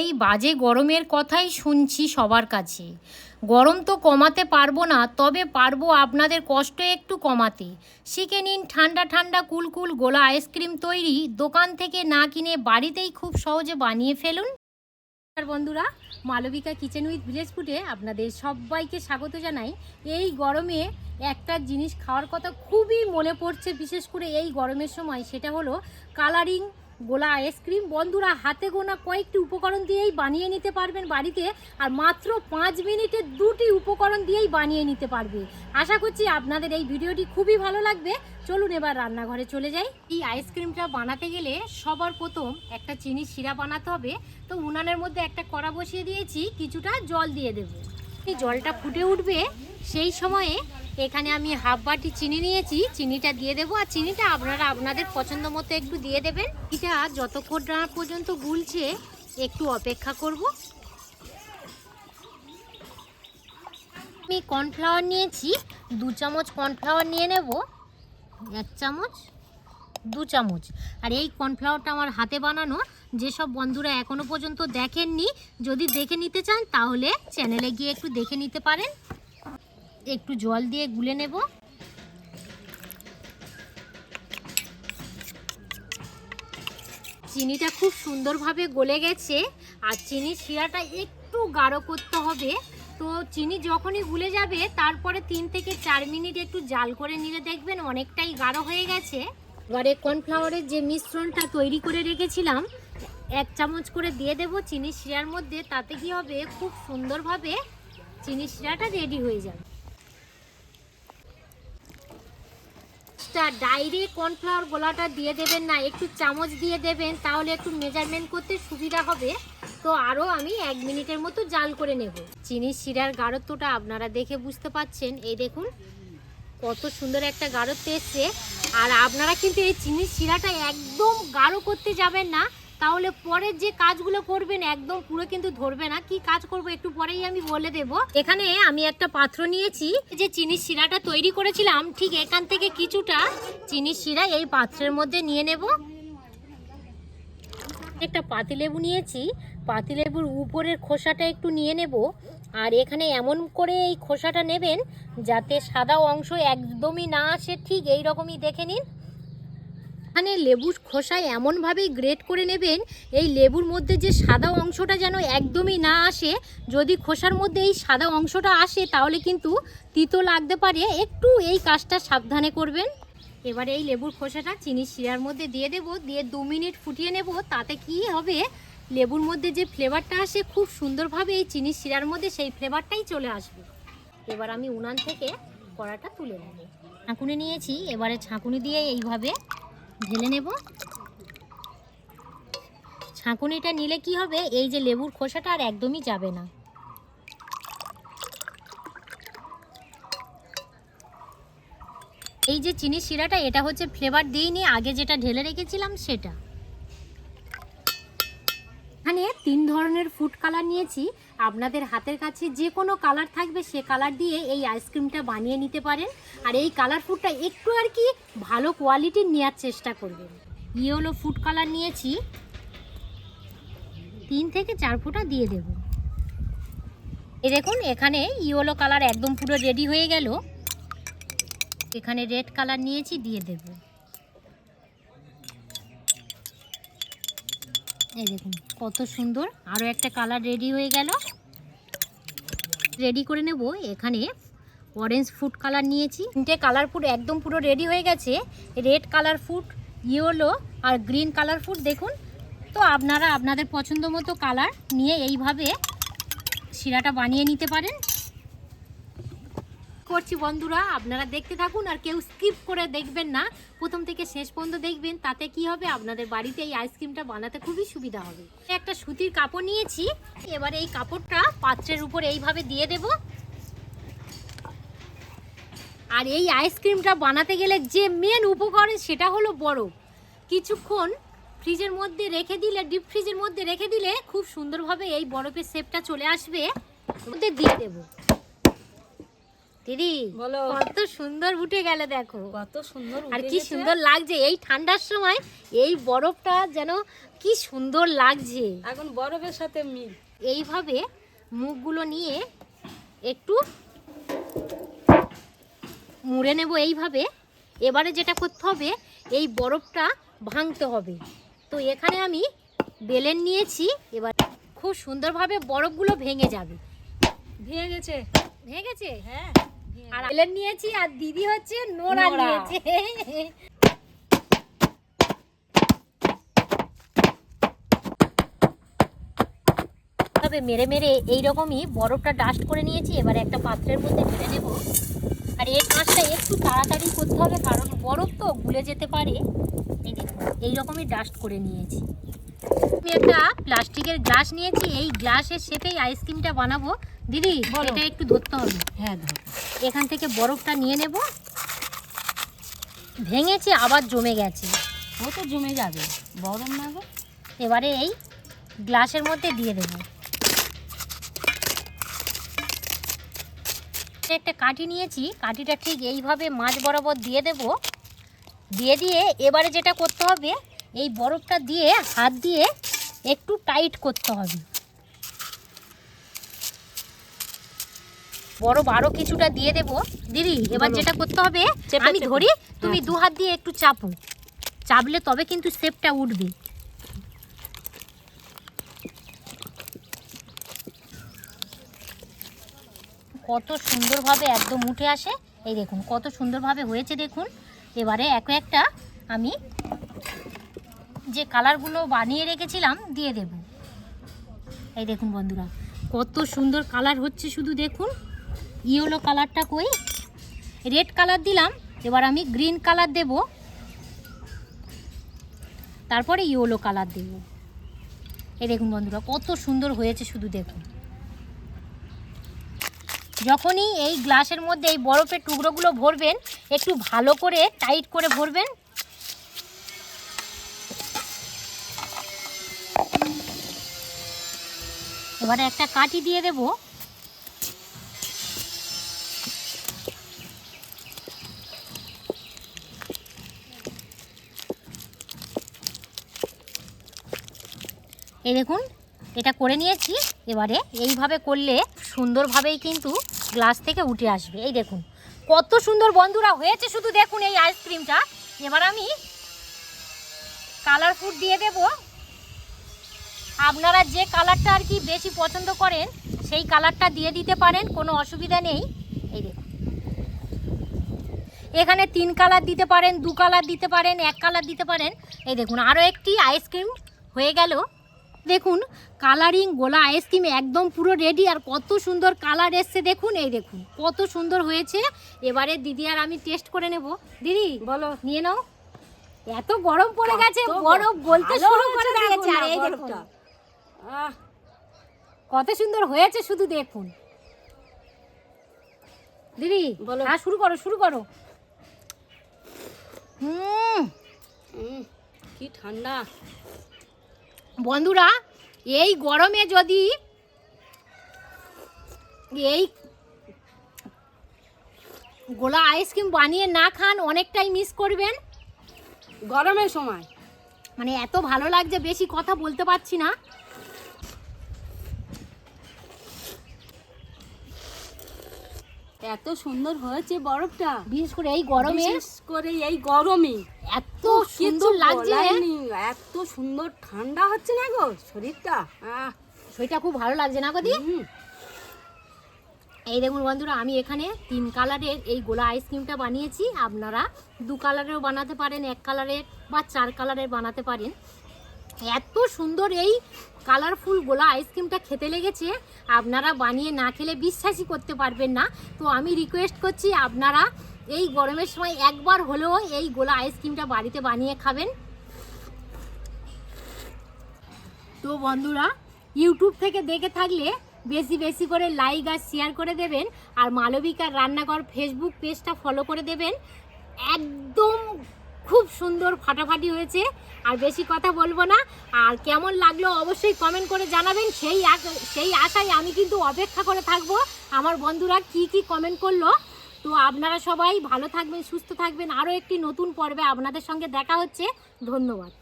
এই বাজে গরমের কথাই শুনছি সবার কাছে। গরম তো কমাতে পারব না, তবে পারব আপনাদের কষ্ট একটু কমাতে। শিখে নিন ঠান্ডা ঠান্ডা কুলকুল গোলা আইসক্রিম তৈরি, দোকান থেকে না কিনে বাড়িতেই খুব সহজে বানিয়ে ফেলুন। বন্ধুরা, মালবিকা কিচেন উইথ ভিলেজ ফুডে আপনাদের সবাইকে স্বাগত জানাই। এই গরমে একটা জিনিস খাওয়ার কথা খুবই মনে পড়ছে, বিশেষ করে এই গরমের সময়, সেটা হলো কালারিং গোলা আইসক্রিম বন্ধুরা হাতে গোনা কয়েকটি উপকরণ দিয়েই বানিয়ে নিতে পারবেন বাড়িতে, আর মাত্র পাঁচ মিনিটে দুটি উপকরণ দিয়েই বানিয়ে নিতে পারবে। আশা করছি আপনাদের এই ভিডিওটি খুবই ভালো লাগবে। চলুন এবার রান্নাঘরে চলে যাই। এই আইসক্রিমটা বানাতে গেলে সবার প্রথম একটা চিনির শিরা বানাতে হবে। তো উনানের মধ্যে একটা কড়া বসিয়ে দিয়েছি, কিছুটা জল দিয়ে দেব। জলটা ফুটে উঠবে? সেই সময়ে এখানে আমি হাফ বাটি চিনি নিয়েছি। চিনিটা দিয়ে দেবো। আর চিনিটা আপনারা আপনাদের পছন্দ মতো একটু দিয়ে দেবেন। এটা যতক্ষণ না পর্যন্ত গুলছে, একটু অপেক্ষা করব। আমি কর্নফ্লাওয়ার নিয়েছি। দু চামচ কর্নফ্লাওয়ার নিয়ে নেব। এক চামচ। দু চামচ। আর এই কর্নফ্লাওয়ারটা আমার হাতে বানানো, যেসব বন্ধুরা এখনও পর্যন্ত দেখেননি, যদি দেখে নিতে চান, তাহলে চ্যানেলে গিয়ে একটু দেখে নিতে পারেন। একটু জল দিয়ে গুলে নেব। চিনিটা খুব সুন্দরভাবে গলে গেছে, আর চিনির শিরাটা একটু গাঢ় করতে হবে। তো চিনি যখনই গুলে যাবে, তারপরে তিন থেকে চার মিনিট একটু জাল করে নিলে দেখবেন অনেকটাই গাঢ় হয়ে গেছে। এবারে কর্নফ্লাওয়ারের যে মিশ্রণটা তৈরি করে রেখেছিলাম, এক চামচ করে দিয়ে দেব চিনি শিরার মধ্যে, তাতে কি হবে? খুব সুন্দরভাবে চিনি শিরাটা রেডি হয়ে যাবে। ডাইরেক্ট কর্নফ্লাওয়ার গোলাটা দিয়ে দেবেন না, একটু চামচ দিয়ে দেবেন, তাহলে একটু মেজারমেন্ট করতে সুবিধা হবে। তো আরও আমি এক মিনিটের মতো জাল করে নেব। চিনির শিরার গাঢ়ত্বটা আপনারা দেখে বুঝতে পাচ্ছেন। এই দেখুন, কত সুন্দর একটা গাঢ়ত্ব এসছে। আর আপনারা কিন্তু এই চিনির শিরাটা একদম গাঢ় করতে যাবেন না, তাহলে পরের যে কাজগুলো করবেন একদম পুরো কিন্তু ধরবে না। কি কাজ করব একটু পরেই আমি বলে দেব। এখানে আমি একটা পাত্র নিয়েছি যে চিনির শিরাটা তৈরি করেছিলাম, ঠিক এখান থেকে কিছুটা চিনির শিরা এই পাত্রের মধ্যে নিয়ে নেব। একটা পাতিলেবু নিয়েছি, পাতিলেবুর উপরের খোসাটা একটু নিয়ে নেব। আর এখানে এমন করে এই খোসাটা নেবেন যাতে সাদা অংশ একদমই না আসে। ঠিক এই রকমই দেখে নিন। এখানে লেবুর খোসায় এমনভাবেই গ্রেট করে নেবেন, এই লেবুর মধ্যে যে সাদা অংশটা যেন একদমই না আসে, যদি খোসার মধ্যে এই সাদা অংশটা আসে তাহলে কিন্তু তিতো লাগতে পারে। একটু এই কাজটা সাবধানে করবেন। এবার এই লেবুর খোসাটা চিনি শিরার মধ্যে দিয়ে দেব, দিয়ে দু মিনিট ফুটিয়ে নেব, তাতে কি হবে? লেবুর মধ্যে যে ফ্লেভারটা আসে, খুব সুন্দরভাবে এই চিনি শিরার মধ্যে সেই ফ্লেভারটাই চলে আসবে। এবার আমি উনান থেকে কড়াটা তুলে নেব। ছাঁকুনি নিয়েছি, এবারে ছাঁকুনি দিয়ে এইভাবে ঢেলে নেব। ছাঁকুনিটা নিলে কি হবে? এই যে লেবুর খোসাটা আর একদমই যাবে না। এই যে চিনি শিরাটা, এটা হচ্ছে ফ্লেভার দিইনি, আগে যেটা ঢেলে রেখেছিলাম সেটা। এখানে তিন ধরনের ফুড কালার নিয়েছি। আপনাদের হাতের কাছে যে কোনো কালার থাকবে, সে কালার দিয়ে এই আইসক্রিমটা বানিয়ে নিতে পারেন। আর এই কালার ফুডটা একটু আর কি ভালো কোয়ালিটির নেওয়ার চেষ্টা করবেন। ইয়েলো ফুড কালার নিয়েছি। তিন থেকে চার ফোঁটা দিয়ে দেব। এ দেখুন, এখানে ইয়েলো কালার একদম পুরো রেডি হয়ে গেল। এখানে রেড কালার নিয়েছি, দিয়ে দেব। এই দেখুন, কত সুন্দর। আরও একটা কালার রেডি হয়ে গেল। রেডি করে নেব। এখানে অরেঞ্জ ফুড কালার নিয়েছি। তিনটে কালার ফুড একদম পুরো রেডি হয়ে গেছে। রেড কালার ফুড ইয়েলো আর গ্রিন কালার ফুড দেখুন। তো আপনারা আপনাদের পছন্দ মতো কালার নিয়ে এইভাবে শিরাটা বানিয়ে নিতে পারেন। করছি বন্ধুরা, আপনারা দেখতে থাকুন আর কেউ স্কিপ করে দেখবেন না। প্রথম থেকে শেষ পর্যন্ত দেখবেন, তাতে কি হবে? আপনাদের বাড়িতে এই আইসক্রিমটা বানাতে খুবই সুবিধা হবে। একটা সুতির কাপড় নিয়েছি, এবার এই কাপড়টা পাত্রের উপর এইভাবে দিয়ে দেব। আর এই আইসক্রিমটা বানাতে গেলে যে মেন উপকরণ সেটা হলো বরফ। কিছুক্ষণ ফ্রিজের মধ্যে রেখে দিলে ডিপ ফ্রিজের মধ্যে রেখে দিলে খুব সুন্দরভাবে এই বরফের শেপটা চলে আসবে। মধ্যে দিয়ে দেবো। দিদি বলো। কত সুন্দর উঠে গেল দেখো। কত সুন্দর আর কি সুন্দর লাগছে। এই ঠান্ডার সময় এই বরফটা যেন কি সুন্দর লাগছে। এখন বরফের সাথে মিল। এইভাবে মুখগুলো নিয়ে একটু মুড়ে নেব এইভাবে। এবারে যেটা করতে হবে এই বরফটা ভাঙতে হবে। তো এখানে আমি বেলেন নিয়েছি। এবার খুব সুন্দরভাবে বরফগুলো ভেঙে যাবে। ভেঙে গেছে। ভেঙে গেছে? হ্যাঁ। আর বেলেন নিয়েছি আর দিদি হচ্ছে নোড়া। নিয়েছে। তবে মেরে মেরে এইরকমই বরফটা ডাস্ট করে নিয়েছি এবার একটা পাত্রের মধ্যে ঢেলে নেব। আর এই কাজটা একটু তাড়াতাড়ি করতে হবে কারণ বরফ তো গুলে যেতে পারে। এই এইরকমই ডাস্ট করে নিয়েছি। আমি একটা প্লাস্টিকের গ্লাস নিয়েছি এই গ্লাসের সাথেই আইসক্রিমটা বানাবো। দিদি। এটা একটু ধরতে হবে। হ্যাঁ ধর। এখান থেকে বরফটা নিয়ে নেব। ভেঙেছে আবার জমে গেছে। ও তো জমে যাবে। বরফ না এবারে এই গ্লাসের মধ্যে দিয়ে দেব। একটা কাঠি নিয়েছি কাঠিটা ঠিক এইভাবে মাছ বরাবর দিয়ে দেব। দিয়ে দিয়ে এবারে যেটা করতে হবে এই বরফটা দিয়ে হাত দিয়ে একটু টাইট করতে হবে। বরফ আরও কিছুটা দিয়ে দেব। দিদি এবার যেটা করতে হবে আমি ধরি তুমি হ্যাঁ। দু হাত দিয়ে একটু চাপো। চাপলে তবে কিন্তু শেপটা উঠবে। কত সুন্দরভাবে একদম উঠে আসে। এই দেখুন কত সুন্দরভাবে হয়েছে দেখুন। এবারে এক একটা আমি যে কালারগুলো বানিয়ে রেখেছিলাম, দিয়ে দেব। এই দেখুন বন্ধুরা, কত সুন্দর কালার হচ্ছে শুধু দেখুন। ইয়েলো কালারটা কই? রেড কালার দিলাম, এবার আমি গ্রিন কালার দেব। তারপরে ইয়েলো কালার দেব। এই দেখুন বন্ধুরা, কত সুন্দর হয়েছে শুধু দেখুন। যখনই এই গ্লাসের মধ্যে এই বরফের টুকরোগুলো ভরবেন, একটু ভালো করে, টাইট করে ভরবেন এবারে একটা কাঠি দিয়ে দেব। এই দেখুন, এটা করে নিয়েছি। এবারে এইভাবে করলে সুন্দরভাবেই কিন্তু গ্লাস থেকে উঠে আসবে। এই দেখুন, কত সুন্দর বন্ধুরা হয়েছে শুধু দেখুন এই আইসক্রিমটা এবার আমি কালার ফুড দিয়ে দেব। আপনারা যে কালারটা আর কি বেশি পছন্দ করেন সেই কালারটা দিয়ে দিতে পারেন কোনো অসুবিধা নেই। এই দেখুন। এখানে তিন কালার দিতে পারেন দু কালার দিতে পারেন এক কালার দিতে পারেন। এই দেখুন আরও একটি আইসক্রিম হয়ে গেল। দেখুন কালারিং গোলা আইসক্রিম একদম পুরো রেডি আর কত সুন্দর কালার এসছে দেখুন এই দেখুন কত সুন্দর হয়েছে। এবারে দিদি আর আমি টেস্ট করে নেব। দিদি বলো। নিয়ে নাও। এত গরম পড়ে গেছে বরফ ভালো শুরু করে দিয়েছে আর এই দেখুন। আহ, কত সুন্দর হয়েছে শুধু দেখুন। দিদি বলো। হ্যাঁ শুরু করো শুরু করো। হুম কি ঠান্ডা। বন্ধুরা এই গরমে যদি এই গোলা আইসক্রিম বানিয়ে না খান অনেকটাই মিস করবেন। গরমের সময়। মানে এত ভালো লাগছে বেশি কথা বলতে পারছি না। এত সুন্দর হয়েছে বরফটা। বিশেষ করে এই গরমে। বিশেষ করে এই গরমে। এত সুন্দর লাগছে। এত সুন্দর ঠান্ডা হচ্ছে না গো শরীরটা। সেটা খুব ভালো লাগছে না গদি হুম, এই দেখুন বন্ধুরা আমি এখানে তিন কালারের এই গোলা আইসক্রিমটা বানিয়েছি। আপনারা দু কালারেরও বানাতে পারেন এক কালারের বা চার কালারের বানাতে পারেন। এত সুন্দর এই কালারফুল গোলা আইসক্রিমটা খেতে লেগেছে। আপনারা বানিয়ে না খেলে বিশ্বাসই করতে পারবেন না। তো আমি রিকোয়েস্ট করছি আপনারা এই গরমের সময় একবার হলেও এই গোলা আইসক্রিমটা বাড়িতে বানিয়ে খাবেন। তো বন্ধুরা ইউটিউব থেকে দেখে থাকলে বেশি বেশি করে লাইক আর শেয়ার করে দেবেন। আর মালবিকার রান্নাঘর ফেসবুক পেজটা ফলো করে দেবেন। একদম খুব সুন্দর ফাটাফাটি হয়েছে, আর বেশি কথা বলব না। আর কেমন লাগল অবশ্যই কমেন্ট করে জানাবেন। সেই সেই আশায় আমি কিন্তু অপেক্ষা করে থাকব। আমার বন্ধুরা কি কি কমেন্ট করল। তো আপনারা সবাই ভালো থাকবেন, সুস্থ থাকবেন। আরও একটি নতুন পর্বে আপনাদের সঙ্গে দেখা হচ্ছে। ধন্যবাদ।